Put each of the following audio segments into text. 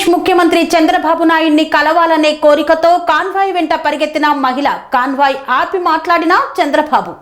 ఆంధ్రప్రదేశ్ ముఖ్యమంత్రి చంద్రబాబు నాయుడిని కలవాలనే కోరికతో కాన్వాయ్ వెంట పరిగెత్తిన మహిళ కాన్వాయ్ ఆపి మాట్లాడిన చంద్రబాబు.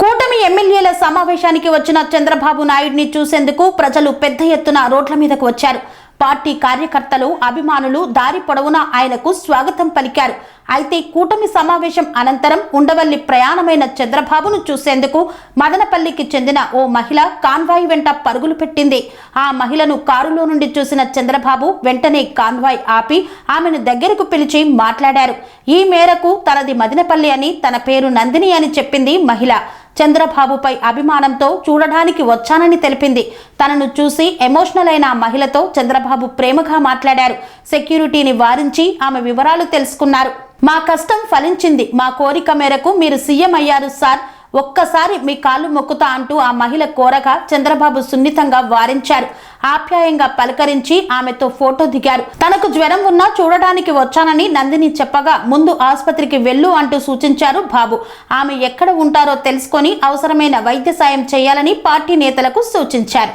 కూటమి ఎమ్మెల్యేల సమావేశానికి వచ్చిన చంద్రబాబు నాయుడిని చూసేందుకు ప్రజలు పెద్ద ఎత్తున రోడ్ల మీదకు వచ్చారు. పార్టీ కార్యకర్తలు అభిమానులు దారి పొడవునా ఆయనకు స్వాగతం పలికారు. అయితే కూటమి సమావేశం అనంతరం ఉండవల్లి ప్రయాణమైన చంద్రబాబును చూసేందుకు మదనపల్లికి చెందిన ఓ మహిళ కాన్వాయ్ వెంట పరుగులు పెట్టింది. ఆ మహిళను కారులో నుండి చూసిన చంద్రబాబు వెంటనే కాన్వాయ్ ఆపి ఆమెను దగ్గరకు పిలిచి మాట్లాడారు. ఈ మేరకు తనది మదనపల్లి అని తన పేరు నందిని అని చెప్పింది మహిళ. చంద్రబాబుపై అభిమానంతో చూడడానికి వచ్చానని తెలిపింది. తనను చూసి ఎమోషనల్ అయిన ఆ మహిళతో చంద్రబాబు ప్రేమగా మాట్లాడారు. సెక్యూరిటీని వారించి ఆమె వివరాలు తెలుసుకున్నారు. మా కష్టం ఫలించింది. మా కోరిక మేరకు మీరు సీఎం అయ్యారు సార్. ఒక్కసారి మీ కాళ్ళు మొక్కుతా అంటూ ఆ మహిళ కోరగా చంద్రబాబు సున్నితంగా వారించారు. ఆప్యాయంగా పలకరించి ఆమెతో ఫోటో దిగారు. తనకు జ్వరం ఉన్నా చూడడానికి వచ్చానని నందిని చెప్పగా ముందు ఆసుపత్రికి వెళ్ళు అంటూ సూచించారు బాబు. ఆమె ఎక్కడ ఉంటారో తెలుసుకొని అవసరమైన వైద్య సాయం చేయాలని పార్టీ నేతలకు సూచించారు.